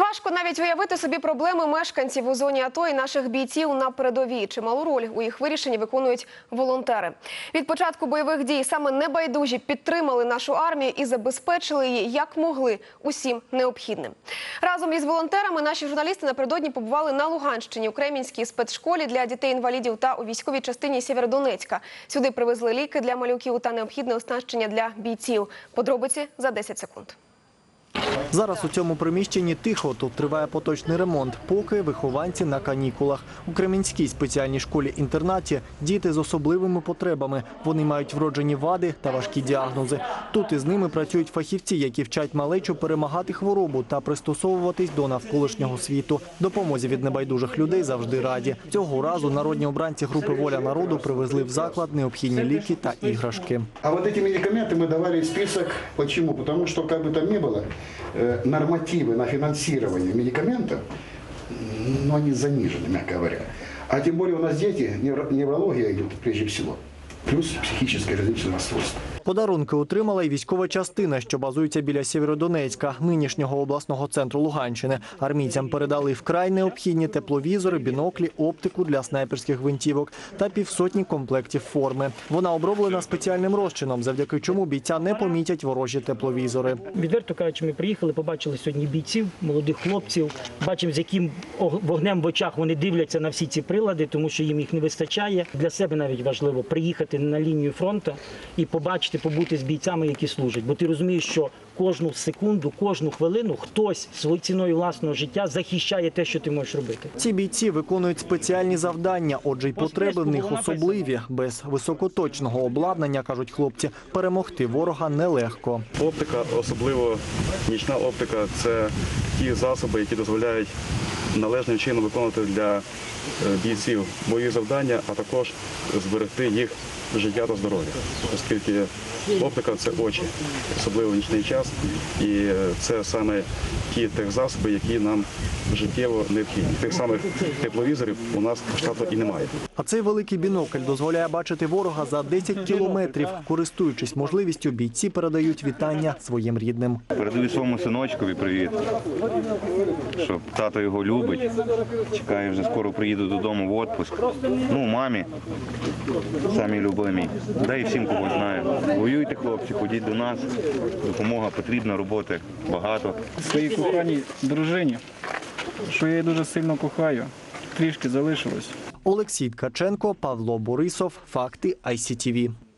Важко навіть уявити собі проблеми мешканців у зоні АТО і наших бійців на передовій. Чималу роль у їх вирішенні виконують волонтери. Від початку бойових дій саме небайдужі підтримали нашу армію і забезпечили її як могли усім необхідним. Разом із волонтерами наші журналісти напередодні побували на Луганщині у Кремінській спецшколі для дітей-інвалідів та у військовій частині Сєвєродонецька. Сюди привезли ліки для малюків та необхідне оснащення для бійців. Подробиці за 10 секунд. Зараз у цьому приміщенні тихо. Тут триває поточний ремонт, поки вихованці на канікулах. У Кремінській спеціальній школі-інтернаті діти з особливими потребами. Вони мають вроджені вади та важкі діагнози. Тут із ними працюють фахівці, які вчать малечу перемагати хворобу та пристосовуватись до навколишнього світу. Допомозі від небайдужих людей завжди раді. Цього разу народні обранці групи Воля народу привезли в заклад необхідні ліки та іграшки. А вот эти медикаменты мы давали в список. Почему? Потому что, как бы там ни было, э, нормативы на финансирование медикаментов, ну, они занижены, мягко говоря. А тем более у нас дети, невро- неврология идет прежде всего, плюс психическое различные расстройства. Подарунки отримала і військова частина, що базується біля Сєвєродонецька, нинішнього обласного центру Луганщини. Армійцям передали вкрай необхідні тепловізори, біноклі, оптику для снайперських гвинтівок та півсотні комплектів форми. Вона оброблена спеціальним розчином, завдяки чому бійця не помітять ворожі тепловізори. Відверто кажучи, ми приїхали, побачили сьогодні бійців, молодих хлопців, бачимо, з яким ог- вогнем в очах вони дивляться на всі ці прилади, тому що їм їх не вистачає. Для себе навіть важливо приїхати на лінію фронту і побачити, побути з бійцями, які служать. Бо ти розумієш, що кожну секунду, кожну хвилину хтось своєю ціною власного життя захищає те, що ти можеш робити. Ці бійці виконують спеціальні завдання, отже, й потреби в них особливі. Без високоточного обладнання, кажуть хлопці, перемогти ворога нелегко. Оптика, особливо нічна оптика, це ті засоби, які дозволяють належним чином виконувати для е, бійців бойові завдання, а також зберегти їх життя та здоров'я, оскільки оптика це очі, особливо в нічний час, і це саме ті техзасоби, які нам життєво необхідні. Тих самих тепловізорів у нас штату і немає. А цей великий бінокль дозволяє бачити ворога за 10 кілометрів. Користуючись можливістю, бійці передають вітання своїм рідним. Передаю своєму синочкові привіт, що тато його любить. Чекає, вже скоро приїду додому в відпуск. Ну, мамі, самі любимі. Да і всім, кого знаю. Воюйте, хлопці, ходіть до нас. Допомога потрібна, роботи багато. своїй коханій дружині, що я її дуже сильно кохаю. Трішки залишилось. Олексій Ткаченко, Павло Борисов. Факти ICTV.